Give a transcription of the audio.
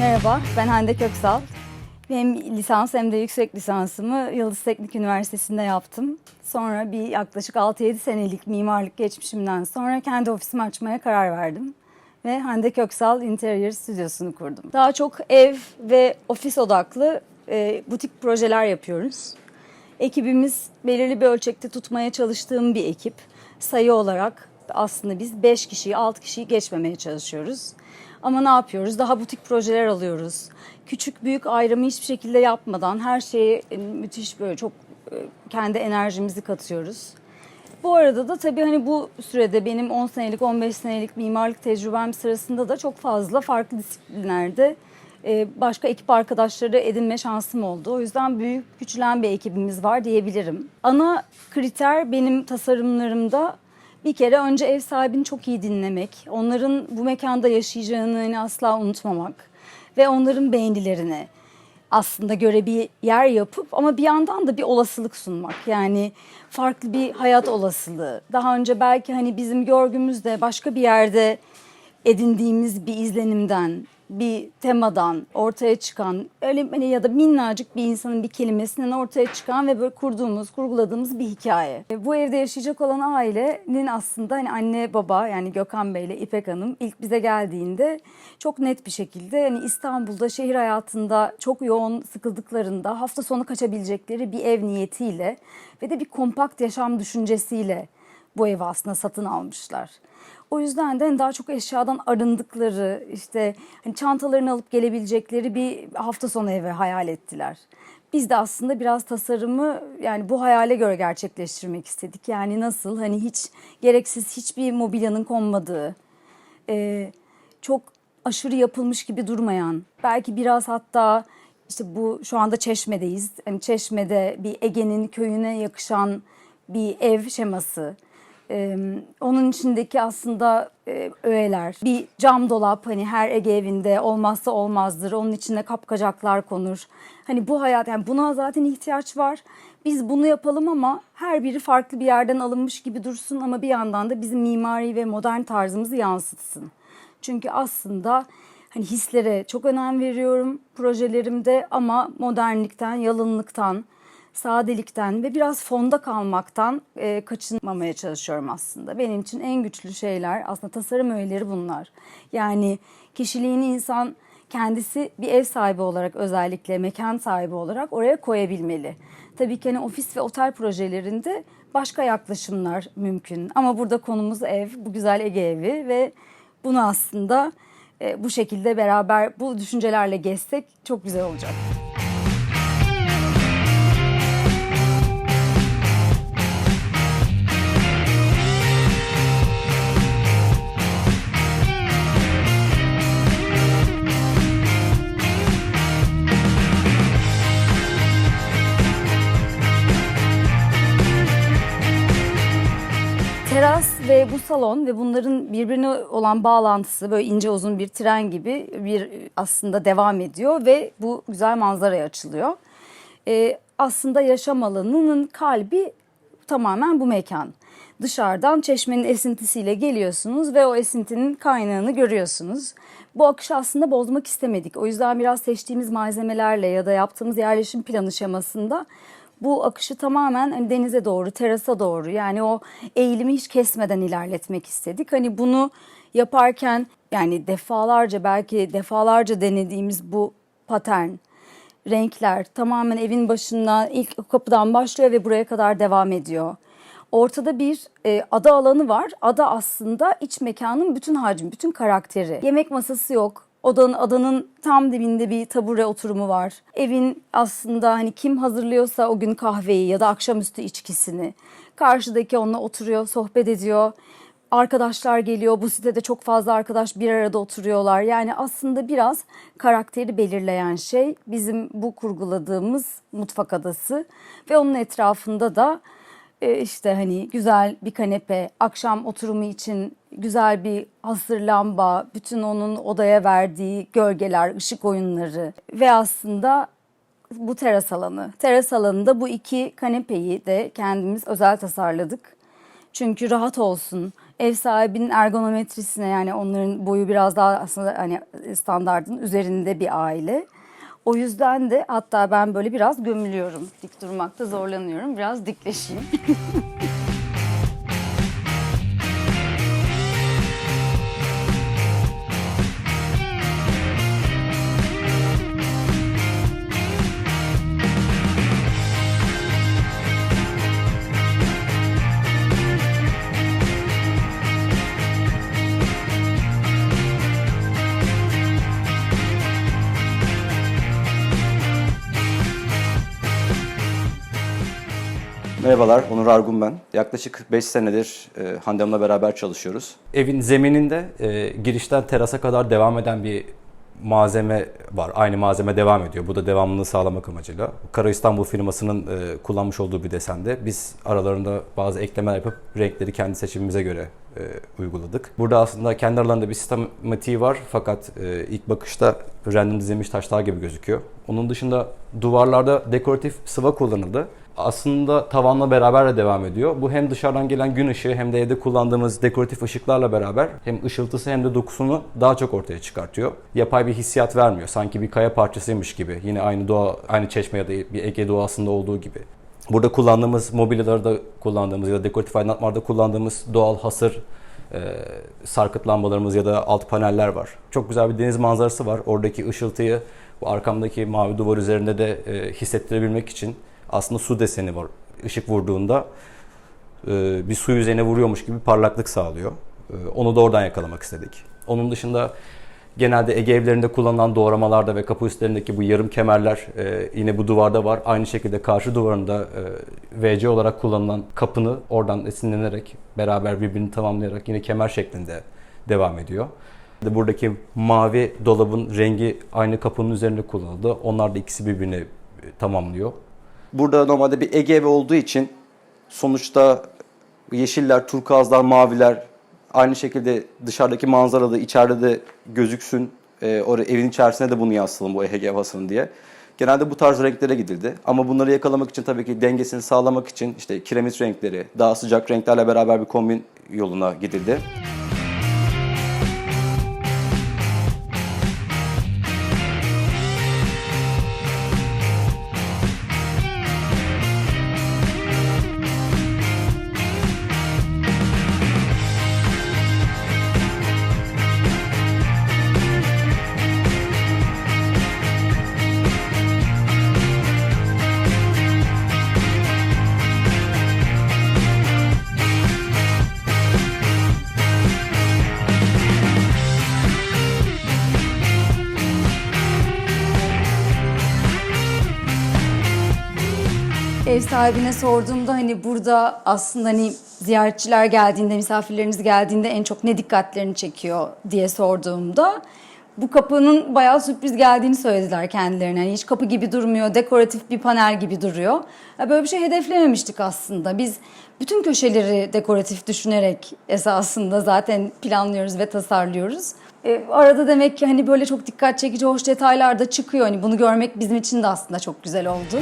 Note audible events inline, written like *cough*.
Merhaba, ben Hande Köksal. Hem lisans hem de yüksek lisansımı Yıldız Teknik Üniversitesi'nde yaptım. Sonra bir yaklaşık 6-7 senelik mimarlık geçmişimden sonra kendi ofisimi açmaya karar verdim. Ve Hande Köksal Interior Stüdyosu'nu kurdum. Daha çok ev ve ofis odaklı e, butik projeler yapıyoruz. Ekibimiz belirli bir ölçekte tutmaya çalıştığım bir ekip. Sayı olarak aslında biz 5 kişiyi, 6 kişiyi geçmemeye çalışıyoruz. Ama ne yapıyoruz? Daha butik projeler alıyoruz. Küçük büyük ayrımı hiçbir şekilde yapmadan her şeye e, müthiş böyle çok e, kendi enerjimizi katıyoruz. Bu arada da tabii hani bu sürede benim 10 senelik 15 senelik mimarlık tecrübem sırasında da çok fazla farklı disiplinlerde e, başka ekip arkadaşları edinme şansım oldu. O yüzden büyük güçlen bir ekibimiz var diyebilirim. Ana kriter benim tasarımlarımda bir kere önce ev sahibini çok iyi dinlemek, onların bu mekanda yaşayacağını hani asla unutmamak ve onların beğenilerini aslında göre bir yer yapıp ama bir yandan da bir olasılık sunmak. Yani farklı bir hayat olasılığı. Daha önce belki hani bizim görgümüzde başka bir yerde edindiğimiz bir izlenimden, bir temadan ortaya çıkan öyle hani ya da minnacık bir insanın bir kelimesinden ortaya çıkan ve böyle kurduğumuz, kurguladığımız bir hikaye. E, Bu evde yaşayacak olan ailenin aslında hani anne baba yani Gökhan Bey ile İpek Hanım ilk bize geldiğinde çok net bir şekilde hani İstanbul'da şehir hayatında çok yoğun sıkıldıklarında hafta sonu kaçabilecekleri bir ev niyetiyle ve de bir kompakt yaşam düşüncesiyle bu evi aslında satın almışlar. O yüzden de hani daha çok eşyadan arındıkları, işte hani çantalarını alıp gelebilecekleri bir hafta sonu evi hayal ettiler. Biz de aslında biraz tasarımı yani bu hayale göre gerçekleştirmek istedik. Yani nasıl hani hiç gereksiz hiçbir mobilyanın konmadığı, e, çok aşırı yapılmış gibi durmayan, belki biraz hatta işte bu şu anda Çeşme'deyiz. Hani Çeşme'de bir Ege'nin köyüne yakışan bir ev şeması. Ee, onun içindeki aslında e, öğeler, bir cam dolap hani her Ege evinde olmazsa olmazdır. Onun içine kapkacaklar konur. Hani bu hayat yani buna zaten ihtiyaç var. Biz bunu yapalım ama her biri farklı bir yerden alınmış gibi dursun ama bir yandan da bizim mimari ve modern tarzımızı yansıtsın. Çünkü aslında hani hislere çok önem veriyorum projelerimde ama modernlikten, yalınlıktan, sadelikten ve biraz fonda kalmaktan e, kaçınmamaya çalışıyorum aslında. Benim için en güçlü şeyler aslında tasarım öğeleri bunlar. Yani kişiliğini insan kendisi bir ev sahibi olarak özellikle mekan sahibi olarak oraya koyabilmeli. Tabii ki hani ofis ve otel projelerinde başka yaklaşımlar mümkün. Ama burada konumuz ev, bu güzel Ege evi ve bunu aslında e, bu şekilde beraber bu düşüncelerle gezsek çok güzel olacak. Ve bu salon ve bunların birbirine olan bağlantısı böyle ince uzun bir tren gibi bir aslında devam ediyor ve bu güzel manzaraya açılıyor. Ee, aslında yaşam alanının kalbi tamamen bu mekan. Dışarıdan çeşmenin esintisiyle geliyorsunuz ve o esintinin kaynağını görüyorsunuz. Bu akışı aslında bozmak istemedik. O yüzden biraz seçtiğimiz malzemelerle ya da yaptığımız yerleşim planı şemasında bu akışı tamamen hani denize doğru, terasa doğru yani o eğilimi hiç kesmeden ilerletmek istedik. Hani bunu yaparken yani defalarca belki defalarca denediğimiz bu patern, renkler tamamen evin başından ilk kapıdan başlıyor ve buraya kadar devam ediyor. Ortada bir e, ada alanı var. Ada aslında iç mekanın bütün hacmi, bütün karakteri. Yemek masası yok. Odanın adanın tam dibinde bir tabure oturumu var. Evin aslında hani kim hazırlıyorsa o gün kahveyi ya da akşamüstü içkisini karşıdaki onunla oturuyor, sohbet ediyor. Arkadaşlar geliyor. Bu sitede çok fazla arkadaş bir arada oturuyorlar. Yani aslında biraz karakteri belirleyen şey bizim bu kurguladığımız mutfak adası ve onun etrafında da işte hani güzel bir kanepe, akşam oturumu için güzel bir hasır lamba, bütün onun odaya verdiği gölgeler, ışık oyunları ve aslında bu teras alanı. Teras alanında bu iki kanepeyi de kendimiz özel tasarladık. Çünkü rahat olsun, ev sahibinin ergonometrisine yani onların boyu biraz daha aslında hani standartın üzerinde bir aile. O yüzden de hatta ben böyle biraz gömülüyorum. Dik durmakta zorlanıyorum. Biraz dikleşeyim. *laughs* Merhabalar, Onur Argun ben. Yaklaşık 5 senedir e, Hande Hanım'la beraber çalışıyoruz. Evin zemininde e, girişten terasa kadar devam eden bir malzeme var. Aynı malzeme devam ediyor. Bu da devamlılığı sağlamak amacıyla. Kara İstanbul firmasının e, kullanmış olduğu bir desende. Biz aralarında bazı eklemeler yapıp renkleri kendi seçimimize göre e, uyguladık. Burada aslında kendi aralarında bir sistematiği var fakat e, ilk bakışta random dizilmiş taşlar gibi gözüküyor. Onun dışında duvarlarda dekoratif sıva kullanıldı. Aslında tavanla beraber de devam ediyor. Bu hem dışarıdan gelen gün ışığı hem de evde kullandığımız dekoratif ışıklarla beraber hem ışıltısı hem de dokusunu daha çok ortaya çıkartıyor. Yapay bir hissiyat vermiyor. Sanki bir kaya parçasıymış gibi. Yine aynı doğa, aynı çeşme ya da bir Ege doğasında olduğu gibi. Burada kullandığımız mobilyalarda kullandığımız ya da dekoratif aydınlatmalarda kullandığımız doğal hasır e, sarkıt lambalarımız ya da alt paneller var. Çok güzel bir deniz manzarası var. Oradaki ışıltıyı bu arkamdaki mavi duvar üzerinde de e, hissettirebilmek için aslında su deseni var. Işık vurduğunda e, bir su yüzeyine vuruyormuş gibi parlaklık sağlıyor. E, onu da oradan yakalamak istedik. Onun dışında genelde Ege evlerinde kullanılan doğramalarda ve kapı üstlerindeki bu yarım kemerler e, yine bu duvarda var. Aynı şekilde karşı duvarında e, VC olarak kullanılan kapını oradan esinlenerek beraber birbirini tamamlayarak yine kemer şeklinde devam ediyor. Buradaki mavi dolabın rengi aynı kapının üzerinde kullanıldı. Onlar da ikisi birbirini e, tamamlıyor. Burada normalde bir Ege evi olduğu için sonuçta yeşiller, turkuazlar, maviler aynı şekilde dışarıdaki manzarada içeride de gözüksün. E, oraya evin içerisine de bunu yansıtalım bu Ege havasını diye. Genelde bu tarz renklere gidildi. Ama bunları yakalamak için tabii ki dengesini sağlamak için işte kiremit renkleri, daha sıcak renklerle beraber bir kombin yoluna gidildi. Ev sahibine sorduğumda hani burada aslında hani ziyaretçiler geldiğinde, misafirleriniz geldiğinde en çok ne dikkatlerini çekiyor diye sorduğumda bu kapının bayağı sürpriz geldiğini söylediler kendilerine. Yani hiç kapı gibi durmuyor, dekoratif bir panel gibi duruyor. Böyle bir şey hedeflememiştik aslında. Biz bütün köşeleri dekoratif düşünerek esasında zaten planlıyoruz ve tasarlıyoruz. E, arada demek ki hani böyle çok dikkat çekici hoş detaylar da çıkıyor. Hani bunu görmek bizim için de aslında çok güzel oldu.